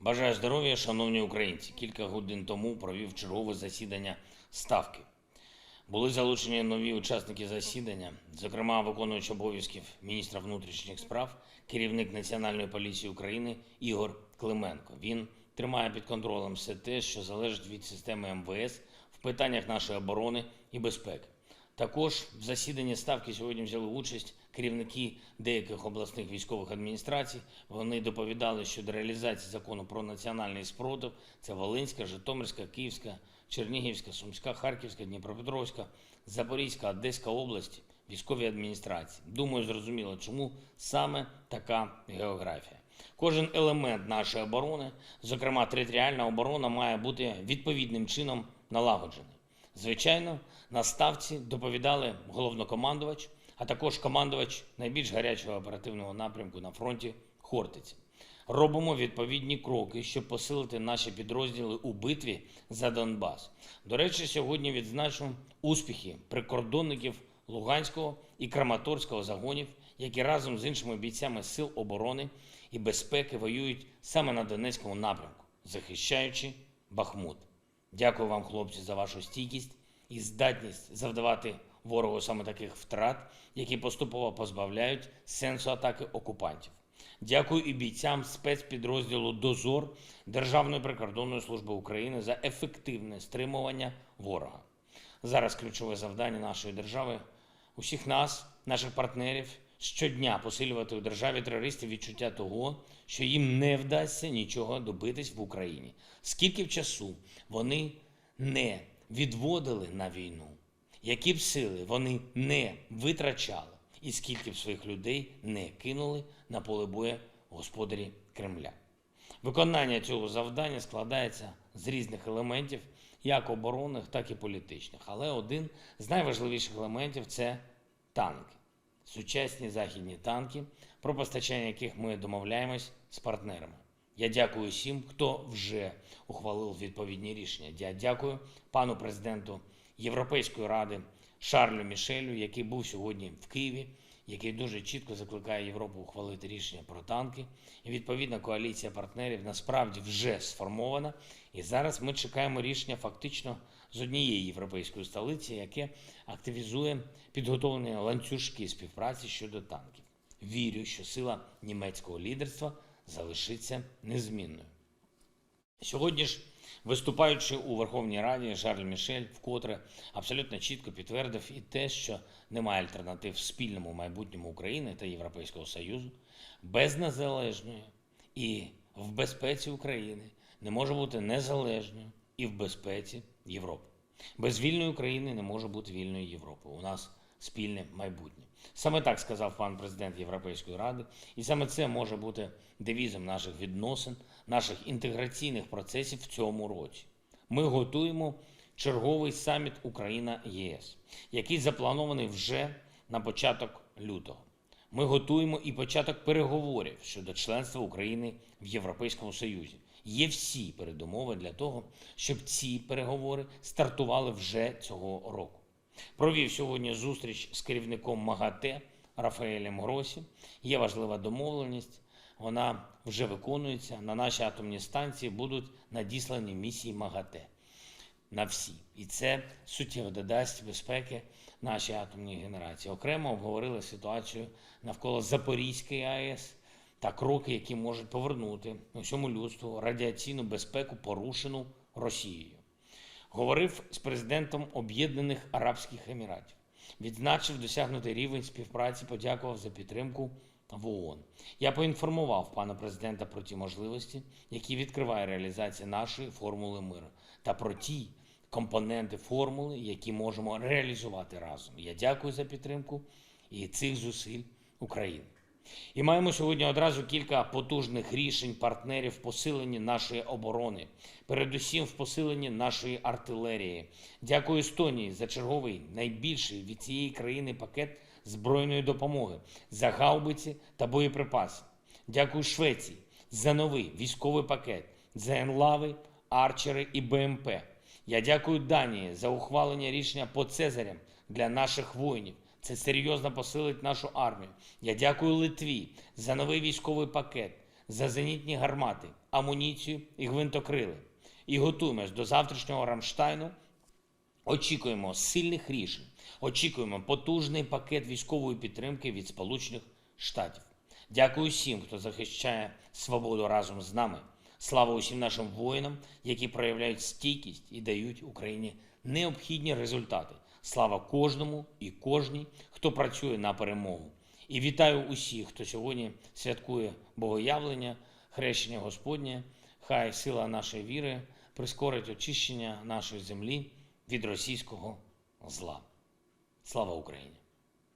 Бажаю здоров'я, шановні українці. Кілька годин тому провів чергове засідання ставки. Були залучені нові учасники засідання, зокрема, виконуючий обов'язків міністра внутрішніх справ, керівник Національної поліції України Ігор Клименко. Він тримає під контролем все те, що залежить від системи МВС в питаннях нашої оборони і безпеки. Також в засіданні ставки сьогодні взяли участь керівники деяких обласних військових адміністрацій. Вони доповідали щодо реалізації закону про національний спротив. Це Волинська, Житомирська, Київська, Чернігівська, Сумська, Харківська, Дніпропетровська, Запорізька, Одеська області, військові адміністрації. Думаю, зрозуміло, чому саме така географія. Кожен елемент нашої оборони, зокрема територіальна оборона, має бути відповідним чином налагоджений. Звичайно, на ставці доповідали головнокомандувач, а також командувач найбільш гарячого оперативного напрямку на фронті Хортиця. Робимо відповідні кроки, щоб посилити наші підрозділи у битві за Донбас. До речі, сьогодні відзначу успіхи прикордонників Луганського і Краматорського загонів, які разом з іншими бійцями сил оборони і безпеки воюють саме на Донецькому напрямку, захищаючи Бахмут. Дякую вам, хлопці, за вашу стійкість і здатність завдавати ворогу саме таких втрат, які поступово позбавляють сенсу атаки окупантів. Дякую і бійцям спецпідрозділу Дозор Державної прикордонної служби України за ефективне стримування ворога. Зараз ключове завдання нашої держави, усіх нас, наших партнерів, щодня посилювати у державі терористів відчуття того, що їм не вдасться нічого добитись в Україні. Скільки б часу вони не відводили на війну, які б сили вони не витрачали, і скільки б своїх людей не кинули на поле бою господарі Кремля. Виконання цього завдання складається з різних елементів, як оборонних, так і політичних. Але один з найважливіших елементів це танки. Сучасні західні танки, про постачання яких ми домовляємось з партнерами. Я дякую всім, хто вже ухвалив відповідні рішення. Я дякую пану президенту Європейської ради Шарлю Мішелю, який був сьогодні в Києві, який дуже чітко закликає Європу ухвалити рішення про танки. І відповідна коаліція партнерів насправді вже сформована. І зараз ми чекаємо рішення фактично з однієї європейської столиці, яке активізує підготовлені ланцюжки співпраці щодо танків. Вірю, що сила німецького лідерства залишиться незмінною. Сьогодні ж, виступаючи у Верховній Раді, Шарль Мішель вкотре абсолютно чітко підтвердив і те, що немає альтернатив спільному майбутньому України та Європейського Союзу без незалежної і в безпеці України не може бути незалежною і в безпеці Європи. Без вільної України не може бути вільної Європи. У нас спільне майбутнє. Саме так сказав пан президент Європейської ради, і саме це може бути девізом наших відносин, наших інтеграційних процесів в цьому році. Ми готуємо черговий саміт Україна-ЄС, який запланований вже на початок лютого. Ми готуємо і початок переговорів щодо членства України в Європейському Союзі. Є всі передумови для того, щоб ці переговори стартували вже цього року. Провів сьогодні зустріч з керівником МАГАТЕ Рафаелем Гросі. Є важлива домовленість, вона вже виконується. На наші атомні станції будуть надіслані місії МАГАТЕ на всі. І це суттєво додасть безпеки нашій атомній генерації. Окремо обговорили ситуацію навколо Запорізької АЕС та кроки, які можуть повернути усьому людству радіаційну безпеку, порушену Росією. Говорив з президентом Об'єднаних Арабських Еміратів, відзначив досягнутий рівень співпраці, подякував за підтримку в ООН. Я поінформував пана президента про ті можливості, які відкриває реалізація нашої формули миру, та про ті компоненти формули, які можемо реалізувати разом. Я дякую за підтримку і цих зусиль України. І маємо сьогодні одразу кілька потужних рішень партнерів в посиленні нашої оборони, передусім в посиленні нашої артилерії. Дякую Естонії за черговий найбільший від цієї країни пакет збройної допомоги за гаубиці та боєприпаси. Дякую Швеції за новий військовий пакет, за енлави, арчери і БМП. Я дякую Данії за ухвалення рішення по Цезарям для наших воїнів. Це серйозно посилить нашу армію. Я дякую Литві за новий військовий пакет, за зенітні гармати амуніцію і гвинтокрили. І готуємось до завтрашнього Рамштайну. Очікуємо сильних рішень, очікуємо потужний пакет військової підтримки від Сполучених Штатів. Дякую всім, хто захищає свободу разом з нами. Слава усім нашим воїнам, які проявляють стійкість і дають Україні необхідні результати. Слава кожному і кожній, хто працює на перемогу. І вітаю усіх, хто сьогодні святкує Богоявлення, хрещення Господнє. Хай сила нашої віри прискорить очищення нашої землі від російського зла. Слава Україні!